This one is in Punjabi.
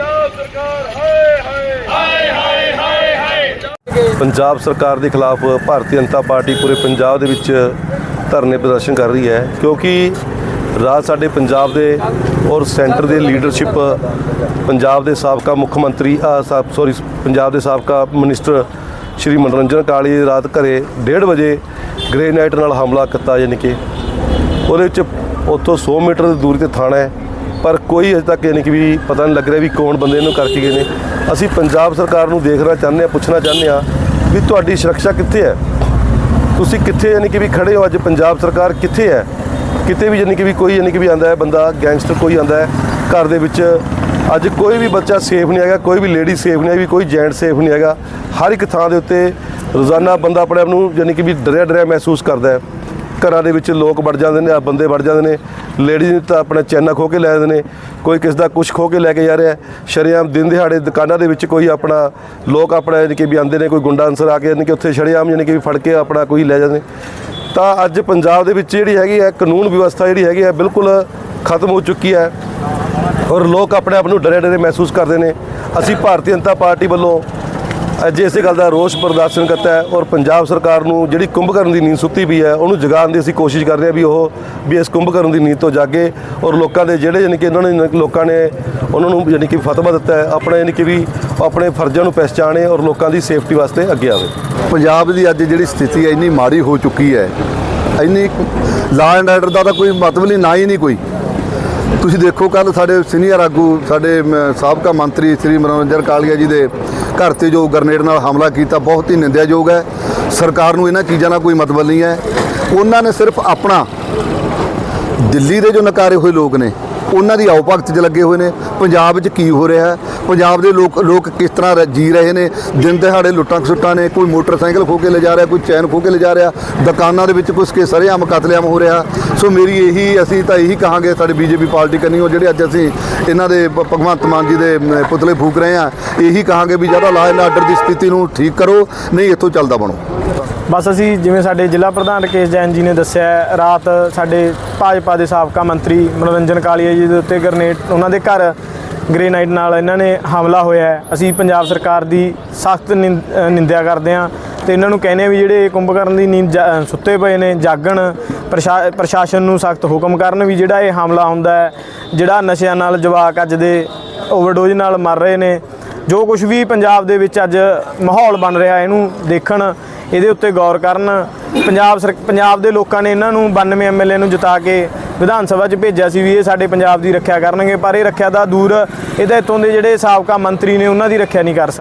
ਪੰਜਾਬ ਸਰਕਾਰ ਹਾਏ ਹਾਏ ਹਾਏ ਹਾਏ ਹਾਏ ਪੰਜਾਬ ਸਰਕਾਰ ਦੇ ਖਿਲਾਫ ਭਾਰਤੀ ਜਨਤਾ ਪਾਰਟੀ ਪੂਰੇ ਪੰਜਾਬ ਦੇ ਵਿੱਚ ਧਰਨੇ ਪ੍ਰਦਰਸ਼ਨ ਕਰ ਰਹੀ ਹੈ, ਕਿਉਂਕਿ ਰਾਜ ਸਾਡੇ ਪੰਜਾਬ ਦੇ ਔਰ ਸੈਂਟਰ ਦੇ ਲੀਡਰਸ਼ਿਪ ਪੰਜਾਬ ਦੇ ਸਾਬਕਾ ਮੁੱਖ ਮੰਤਰੀ ਸੌਰੀ ਪੰਜਾਬ ਦੇ ਸਾਬਕਾ ਮਿਨਿਸਟਰ ਸ਼੍ਰੀ ਮਨੋਰੰਜਨ ਕਾਲੀ ਰਾਤ ਘਰੇ 1:30 ਵਜੇ ਗ੍ਰੇਨਾਈਟ ਨਾਲ ਹਮਲਾ ਕੀਤਾ, ਯਾਨੀ ਕਿ ਉਹਦੇ ਵਿੱਚ ਉੱਥੋਂ 100 ਮੀਟਰ ਦੀ ਦੂਰੀ ਤੇ ਥਾਣਾ ਹੈ। ਪਰ ਕੋਈ ਅਜੇ ਤੱਕ ਯਾਨੀ ਕਿ ਵੀ ਪਤਾ ਨਹੀਂ ਲੱਗ ਰਿਹਾ ਵੀ ਕੌਣ ਬੰਦੇ ਇਹਨੂੰ ਕਰਕੇ ਗਏ ਨੇ। ਅਸੀਂ ਪੰਜਾਬ ਸਰਕਾਰ ਨੂੰ ਦੇਖਣਾ ਚਾਹੁੰਦੇ ਹਾਂ, ਪੁੱਛਣਾ ਚਾਹੁੰਦੇ ਹਾਂ ਵੀ ਤੁਹਾਡੀ ਸੁਰੱਖਿਆ ਕਿੱਥੇ ਹੈ? ਤੁਸੀਂ ਕਿੱਥੇ ਯਾਨੀ ਕਿ ਵੀ ਖੜੇ ਹੋ ਅੱਜ? ਪੰਜਾਬ ਸਰਕਾਰ ਕਿੱਥੇ ਹੈ? ਕਿਤੇ ਵੀ ਯਾਨੀ ਕਿ ਵੀ ਕੋਈ ਯਾਨੀ ਕਿ ਵੀ ਆਂਦਾ ਹੈ, ਬੰਦਾ ਗੈਂਗਸਟਰ ਕੋਈ ਆਂਦਾ ਹੈ, ਘਰ ਦੇ ਵਿੱਚ ਅੱਜ ਕੋਈ ਵੀ ਬੱਚਾ ਸੇਫ ਨਹੀਂ ਹੈਗਾ, ਕੋਈ ਵੀ ਲੇਡੀ ਸੇਫ ਨਹੀਂ ਹੈਗੀ, ਕੋਈ ਜੈਂਟ ਸੇਫ ਨਹੀਂ ਹੈਗਾ। ਹਰ ਇੱਕ ਥਾਂ ਦੇ ਉੱਤੇ ਰੋਜ਼ਾਨਾ ਬੰਦਾ ਆਪਣੇ ਆਪ ਨੂੰ ਯਾਨੀ ਕਿ ਵੀ ਡਰਿਆ ਡਰਿਆ ਮਹਿਸੂਸ ਕਰਦਾ ਹੈ। ਘਰਾਂ ਦੇ ਵਿੱਚ ਲੋਕ ਵੜ ਜਾਂਦੇ ਨੇ, ਆ ਬੰਦੇ ਵੜ ਜਾਂਦੇ ਨੇ ਲੇਡੀਜ਼ ਤਾਂ ਆਪਣਾ ਚੈਨਾ ਖੋ ਕੇ ਲੈ ਜਾਂਦੇ ਨੇ, ਕੋਈ ਕਿਸ ਦਾ ਕੁਝ ਖੋ ਕੇ ਲੈ ਕੇ ਜਾ ਰਿਹਾ, ਸ਼ਰੇਆਮ ਦਿਨ ਦਿਹਾੜੇ ਦੁਕਾਨਾਂ ਦੇ ਵਿੱਚ ਕੋਈ ਆਪਣਾ ਲੋਕ ਆਪਣਾ ਯਾਨੀ ਕਿ ਵੀ ਆਉਂਦੇ ਨੇ, ਕੋਈ ਗੁੰਡਾ ਅਨਸਰ ਆ ਕੇ ਯਾਨੀ ਕਿ ਉੱਥੇ ਸ਼ਰੇਆਮ ਯਾਨੀ ਕਿ ਵੀ ਫੜ ਕੇ ਆਪਣਾ ਕੋਈ ਲੈ ਜਾਂਦੇ ਤਾਂ ਅੱਜ ਪੰਜਾਬ ਦੇ ਵਿੱਚ ਜਿਹੜੀ ਹੈਗੀ ਹੈ, ਕਾਨੂੰਨ ਵਿਵਸਥਾ ਜਿਹੜੀ ਹੈਗੀ ਹੈ, ਬਿਲਕੁਲ ਖਤਮ ਹੋ ਚੁੱਕੀ ਹੈ ਔਰ ਲੋਕ ਆਪਣੇ ਆਪ ਨੂੰ ਡਰੇ ਡਰੇ ਮਹਿਸੂਸ ਕਰਦੇ ਨੇ। ਅਸੀਂ ਭਾਰਤੀ ਜਨਤਾ ਪਾਰਟੀ ਵੱਲੋਂ ਅੱਜ ਇਸੇ ਗੱਲ ਦਾ ਰੋਸ ਪ੍ਰਦਰਸ਼ਨ ਕਰਤਾ ਹੈ ਔਰ ਪੰਜਾਬ ਸਰਕਾਰ ਨੂੰ ਜਿਹੜੀ ਕੁੰਭਕਰਨ ਦੀ ਨੀਂਦ ਸੁੱਤੀ ਵੀ ਹੈ, ਉਹਨੂੰ ਜਗਾਉਣ ਦੀ ਅਸੀਂ ਕੋਸ਼ਿਸ਼ ਕਰ ਰਹੇ ਹਾਂ ਵੀ ਉਹ ਵੀ ਇਸ ਕੁੰਭਕਰਨ ਦੀ ਨੀਂਦ ਤੋਂ ਜਾਗੇ ਔਰ ਲੋਕਾਂ ਦੇ ਜਿਹੜੇ ਯਾਨੀ ਕਿ ਉਹਨਾਂ ਨੇ ਲੋਕਾਂ ਨੇ ਉਹਨਾਂ ਨੂੰ ਯਾਨੀ ਕਿ ਫਤਵਾ ਦਿੱਤਾ ਹੈ, ਆਪਣੇ ਯਾਨੀ ਕਿ ਵੀ ਆਪਣੇ ਫਰਜ਼ਾਂ ਨੂੰ ਪਹਿਚਾਣੇ ਔਰ ਲੋਕਾਂ ਦੀ ਸੇਫਟੀ ਵਾਸਤੇ ਅੱਗੇ ਆਵੇ। ਪੰਜਾਬ ਦੀ ਅੱਜ ਜਿਹੜੀ ਸਥਿਤੀ ਹੈ, ਇੰਨੀ ਮਾੜੀ ਹੋ ਚੁੱਕੀ ਹੈ, ਇੰਨੀ ਲਾ ਐਂਡ ਆਰਡਰ ਦਾ ਤਾਂ ਕੋਈ ਮਤਲਬ ਨਹੀਂ, ਨਾ ਹੀ ਨਹੀਂ ਕੋਈ। ਤੁਸੀਂ ਦੇਖੋ ਕੱਲ ਸਾਡੇ ਸੀਨੀਅਰ ਆਗੂ ਸਾਡੇ ਮ, ਸਾਬਕਾ ਮੰਤਰੀ ਸ੍ਰੀ ਮਨੋਰੰਜਨ ਕਾਲੀਆ ਜੀ ਦੇ ਘਰ ਤੇ ਜੋ ਗਰਨੇਡ ਨਾਲ ਹਮਲਾ ਕੀਤਾ ਬਹੁਤ ਹੀ ਨਿੰਦਿਆਯੋਗ ਹੈ। ਸਰਕਾਰ ਨੂੰ ਇਹਨਾਂ ਚੀਜ਼ਾਂ ਨਾਲ ਕੋਈ ਮਤਲਬ ਨਹੀਂ ਹੈ। ਉਹਨਾਂ ਨੇ ਸਿਰਫ ਆਪਣਾ ਦਿੱਲੀ ਦੇ ਜੋ ਨਕਾਰੇ ਹੋਏ ਲੋਕ ਨੇ ਉਹਨਾਂ ਦੀ ਆਓ ਭਗਤ 'ਚ ਲੱਗੇ ਹੋਏ ਨੇ। ਪੰਜਾਬ 'ਚ ਕੀ ਹੋ ਰਿਹਾ ਹੈ? ਪੰਜਾਬ ਦੇ ਲੋਕ ਲੋਕ ਕਿਸ ਤਰ੍ਹਾਂ ਰ- ਜੀ ਰਹੇ ਨੇ? ਦਿਨ ਦਿਹਾੜੇ ਲੁੱਟਾਂ ਖਸੁੱਟਾਂ ਨੇ ਕੋਈ ਮੋਟਰਸਾਈਕਲ ਖੋ ਕੇ ਲੈ ਜਾ ਰਿਹਾ ਕੋਈ ਚੈਨ ਖੋ ਕੇ ਲੈ ਜਾ ਰਿਹਾ ਦੁਕਾਨਾਂ ਦੇ ਵਿੱਚ ਕੁਛ ਕੇ ਸਰੇਆਮ ਕਤਲੇਆਮ ਹੋ ਰਿਹਾ। ਸੋ ਮੇਰੀ ਇਹੀ ਅਸੀਂ ਤਾਂ ਇਹੀ ਕਹਾਂਗੇ ਸਾਡੇ ਬੀਜੇਪੀ ਪਾਰਟੀ ਕਰਨੀ ਉਹ ਜਿਹੜੇ ਅੱਜ ਅਸੀਂ ਇਹਨਾਂ ਦੇ ਭ- ਭਗਵੰਤ ਮਾਨ ਜੀ ਦੇ ਅਮ, ਪੁਤਲੇ ਫੂਕ ਰਹੇ ਆ ਇਹੀ ਕਹਾਂਗੇ ਵੀ ਜ਼ਿਆਦਾ ਲਾਅ ਐਂਡ ਆਰਡਰ ਦੀ ਸਥਿਤੀ ਨੂੰ ਠੀਕ ਕਰੋ ਨਹੀਂ ਇੱਥੋਂ ਚੱਲਦਾ ਬਣੋ। ਬਸ ਅਸੀਂ ਜਿਵੇਂ ਸਾਡੇ ਜ਼ਿਲ੍ਹਾ ਪ੍ਰਧਾਨ ਰਕੇਸ਼ ਜੈਨ ਜੀ ਨੇ ਦੱਸਿਆ ਰਾਤ ਸਾਡੇ ਭਾਜਪਾ ਦੇ ਸਾਬਕਾ ਮੰਤਰੀ ਮਨੋਰੰਜਨ ਕਾਲੀਆ ਜੀ ਦੇ ਉੱਤੇ ਗ੍ਰਨੇਡ, ਉਹਨਾਂ ਦੇ ਘਰ ਗ੍ਰੇਨਾਈਟ ਨਾਲ ਇਹਨਾਂ ਨੇ ਹਮਲਾ ਹੋਇਆ ਅਸੀਂ ਪੰਜਾਬ ਸਰਕਾਰ ਦੀ ਸਖਤ ਨਿੰਦਿਆ ਕਰਦੇ ਹਾਂ ਤੇ ਇਹਨਾਂ ਨੂੰ ਕਹਿੰਦੇ ਹਾਂ ਵੀ ਜਿਹੜੇ ਕੁੰਭਕਰਨ ਦੀ ਨੀਂਦ ਜਾ- ਸੁੱਤੇ ਪਏ ਨੇ, ਜਾਗਣ, ਪ੍ਰਸ਼ਾ- ਪ੍ਰਸ਼ਾਸਨ ਨੂੰ ਸਖਤ ਹੁਕਮ ਕਰਨ ਵੀ ਜਿਹੜਾ ਇਹ ਹਮਲਾ ਹੁੰਦਾ ਹੈ, ਜਿਹੜਾ ਨਸ਼ਿਆਂ ਨਾਲ ਜਵਾਕ ਅੱਜ ਦੇ ਓਵਰਡੋਜ਼ ਨਾਲ ਮਰ ਰਹੇ ਨੇ, ਜੋ ਕੁਝ ਵੀ ਪੰਜਾਬ ਦੇ ਵਿੱਚ ਅੱਜ ਮਾਹੌਲ ਬਣ ਰਿਹਾ ਇਹਨੂੰ ਦੇਖਣ ਇਹਦੇ ਉੱਤੇ ਗੌਰ ਕਰਨ, ਪੰਜਾਬ ਸਰ, ਪੰਜਾਬ ਦੇ ਲੋਕਾਂ ਨੇ ਇਹਨਾਂ ਨੂੰ 92 ਐਮਐਲਏ ਨੂੰ ਜਿਤਾ ਕੇ ਵਿਧਾਨ ਸਭਾ 'ਚ ਭੇਜਿਆ ਸੀ ਵੀ ਇਹ ਸਾਡੇ ਪੰਜਾਬ ਦੀ ਰੱਖਿਆ ਕਰਨਗੇ, ਪਰ ਇਹ ਰੱਖਿਆ ਦਾ ਦੂਰ, ਇਹਦਾ ਇੱਥੋਂ ਦੇ ਜਿਹੜੇ ਸਾਬਕਾ ਮੰਤਰੀ ਨੇ ਉਹਨਾਂ ਦੀ ਰੱਖਿਆ ਨਹੀਂ ਕਰ ਸਕਦੇ